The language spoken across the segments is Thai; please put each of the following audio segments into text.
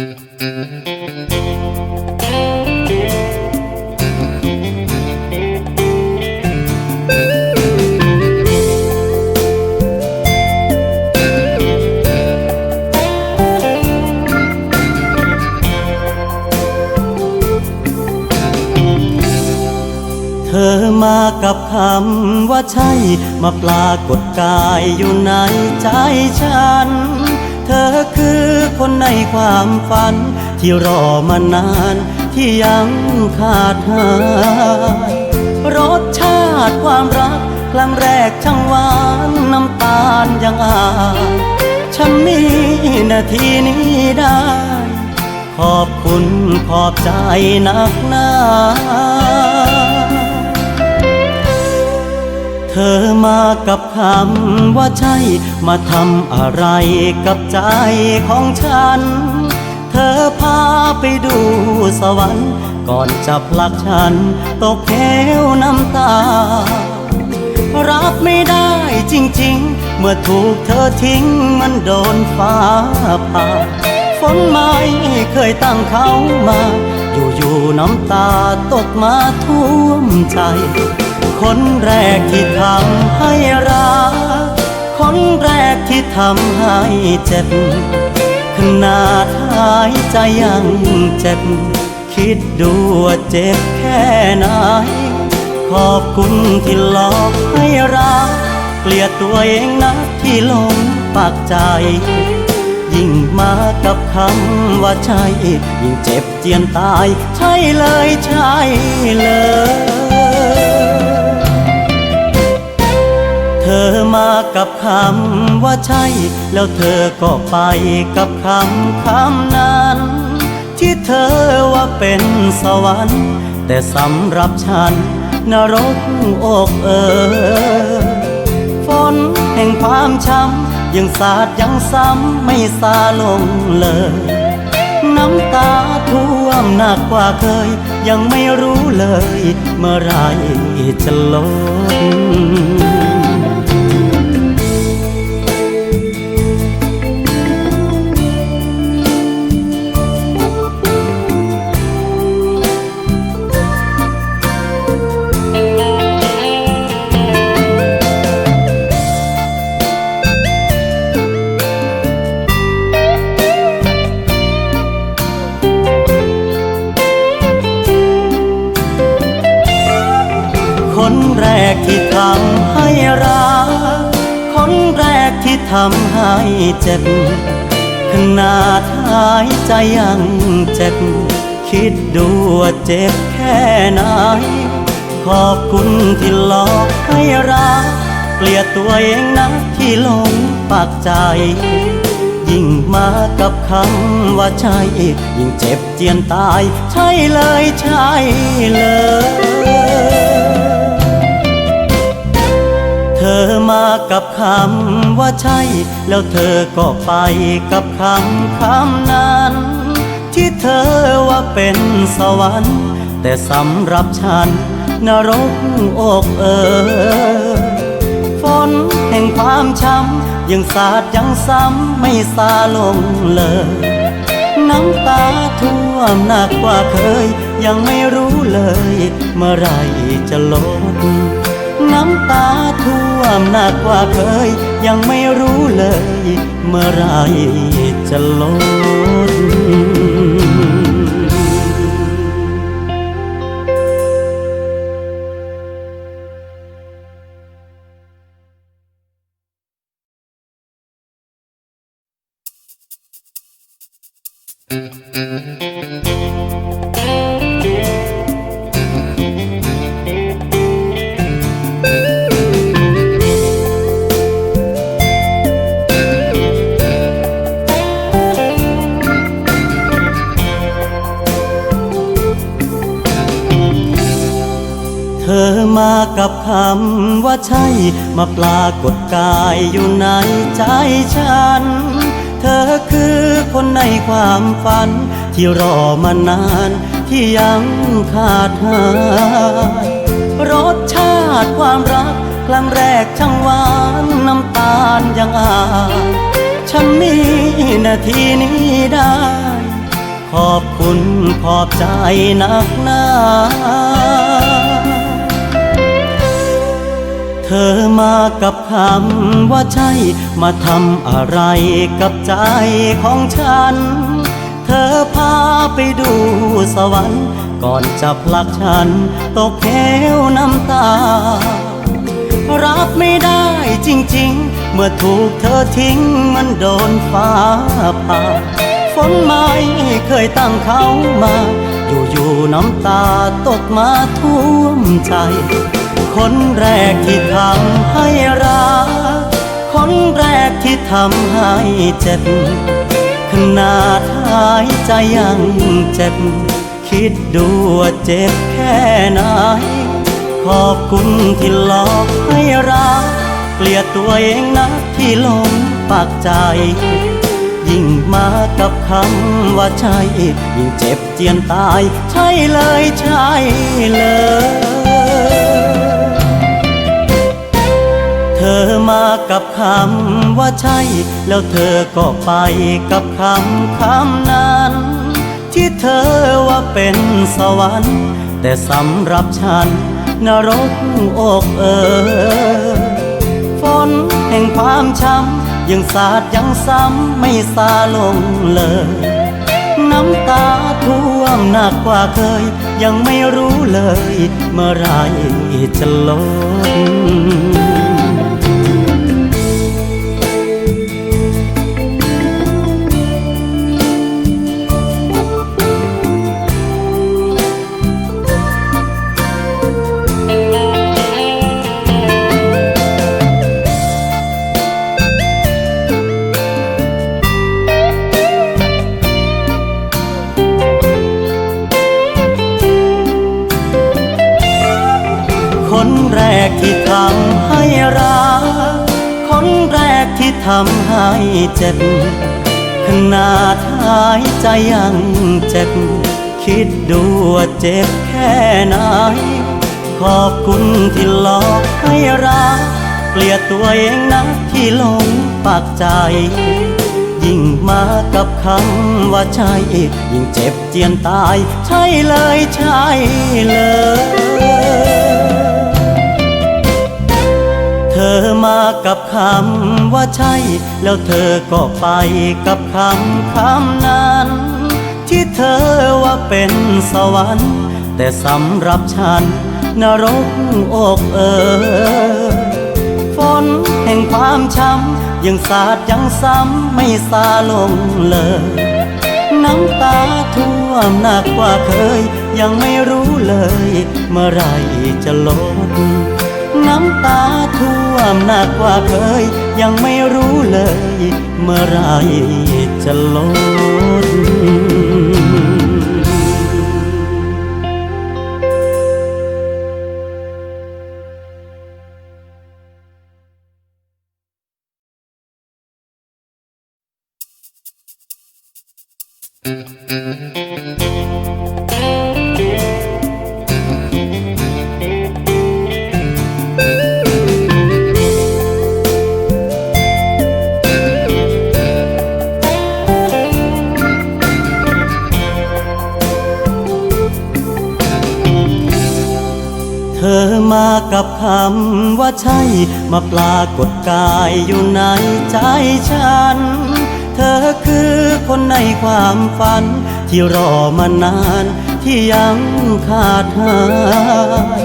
เธอมากับคำว่าใช่ มาปรากฏกายอยู่ในใจฉัน ธอคือคนในความฝัน ที่รอมานานที่ยังขาดหายรสชาติความรักครั้งแรกช่างหวานน้ำตาลยังอาฉันมีนาทีนี้ได้ ขอบคุณขอบใจนักหนา เธอมากับคำว่าใช่ มาทำอะไรกับใจของฉัน เธอพาไปดูสวรรค์ ก่อนจะผลักฉัน ตกเหวน้ำตา รับไม่ได้จริงๆ เมื่อถูกเธอทิ้งมันโดนฟ้าผ่าฝนไม่เคยตั้งเขามา อยู่ๆน้ำตาตกมาท่วมใจ คนแรกที่ทำให้รัก คนแรกที่ทำให้เจ็บ ขนาดหายใจยังเจ็บ คิดดูว่าเจ็บแค่ไหน ขอบคุณที่หลอกให้รัก เกลียดตัวเองนะที่ลงปักใจ ยิ่งมากับคำว่าใช่ ยิ่งเจ็บเจียนตาย ใช่เลยใช่เลย กับคำว่าใช่ แล้วเธอก็ไปกับคำคำนั้น ที่เธอว่าเป็นสวรรค์ แต่สำหรับฉันนรกอกเออฝนแห่งความช้ำยังสาดยังซ้ำไม่ซาลงเลย น้ำตาท่วมหนักกว่าเคย ยังไม่รู้เลย เมื่อไรจะลด ทำให้เจ็บ ขนาดหายใจยังเจ็บ คิดดูว่าเจ็บแค่ไหน ขอบคุณที่หลอกให้รัก เกลียดตัวเองนะที่หลงปักใจ ยิ่งมากับคำว่าใช่ ยิ่งเจ็บเจียนตาย ใช่เลยใช่เลย กับคำว่าใช่ แล้วเธอก็ไปกับคำคำนั้น ที่เธอว่าเป็นสวรรค์ แต่สำหรับฉันนรกอกเออฝนแห่งความช้ำยังสาดยังซ้ำไม่ซาลงเลยน้ำตาท่วมหนักกว่าเคย ยังไม่รู้เลย เมื่อไรจะลด น้ำตาท่วมหนักกว่าเคย ยังไม่รู้เลย เมื่อไรจะลดเอมากับคำว่าใช่ มาปรากฏกายอยู่ในใจฉัน เธอคือคนในความฝัน ที่รอมานานที่ยังขาดหายรสชาติความรักครั้งแรกช่างหวานน้ำตาลยังอาฉันมีนาทีนี้ได้ ขอบคุณขอบใจนักหนา ธอมากับคำว่าใช่ มาทำอะไรกับใจของฉัน เธอพาไปดูสวรรค์ก่อนจะผลักฉัน ตกเหวน้ำตา รับไม่ได้จริงๆ เมื่อถูกเธอทิ้งมันโดนฟ้าผ่าฝนไม่เคยตั้งเขามา อยู่ๆน้ำตาตกมาท่วมใจ คนแรกที่ทำให้รัก คนแรกที่ทำให้เจ็บ ขนาดหายใจยังเจ็บ คิดดูว่าเจ็บแค่ไหน ขอบคุณที่หลอกให้รัก เกลียดตัวเองนะที่หลงปากใจ ยิ่งมากับคำว่าใช่ ยิ่งเจ็บเจียนตาย ใช่เลยใช่เลย กับคำว่าใช่ แล้วเธอก็ไปกับคำคำนั้น ที่เธอว่าเป็นสวรรค์ แต่สำหรับฉันนรกอกเออฝนแห่งความช้ำยังสาดยังซ้ำไม่ซาลงเลย น้ำตาท่วมหนักกว่าเคย ยังไม่รู้เลย เมื่อไรจะลด ทำให้เจ็บ ขนาดหายใจยังเจ็บ คิดดูว่าเจ็บแค่ไหน ขอบคุณที่หลอกให้รัก เกลียดตัวเองนะที่ลงปากใจ ยิ่งมากับคำว่าใช่ ยิ่งเจ็บเจียนตาย ใช่เลยใช่เลย อมากับคำว่าใช่ แล้วเธอก็ไปกับคำคำนั้น ที่เธอว่าเป็นสวรรค์ แต่สำหรับฉันนรกอกเออฝนแห่งความช้ำยังสาดยังซ้ำไม่ซาลงเลยน้ำตาท่วมหนักกว่าเคย ยังไม่รู้เลย เมื่อไรจะลด น้ำตาท่วมหนักกว่าเคย ยังไม่รู้เลย เมื่อไรจะลดเกับคำว่าใช่ มาปรากฏกายอยู่ในใจฉัน เธอคือคนในความฝัน ที่รอมานานที่ยังขาดหาย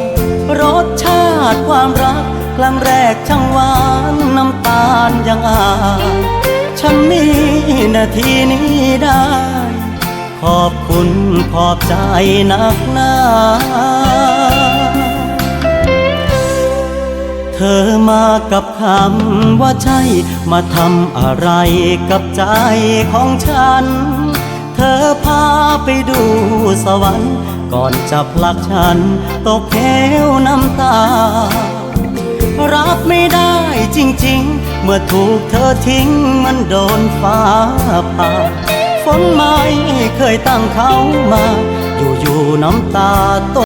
รสชาติความรักครั้งแรกช่างหวานน้ำตาลยังอาฉันมีนาทีนี้ได้ ขอบคุณขอบใจนักหนา เธอมากับคำว่าใช่ มาทำอะไรกับใจของฉัน เธอพาไปดูสวรรค์ ก่อนจะผลักฉัน ตกเหวน้ำตา รับไม่ได้จริงๆ เมื่อถูกเธอทิ้งมันโดนฟ้าผ่าฝนไม่เคยตั้งเขามา อยู่ๆน้ำตาตก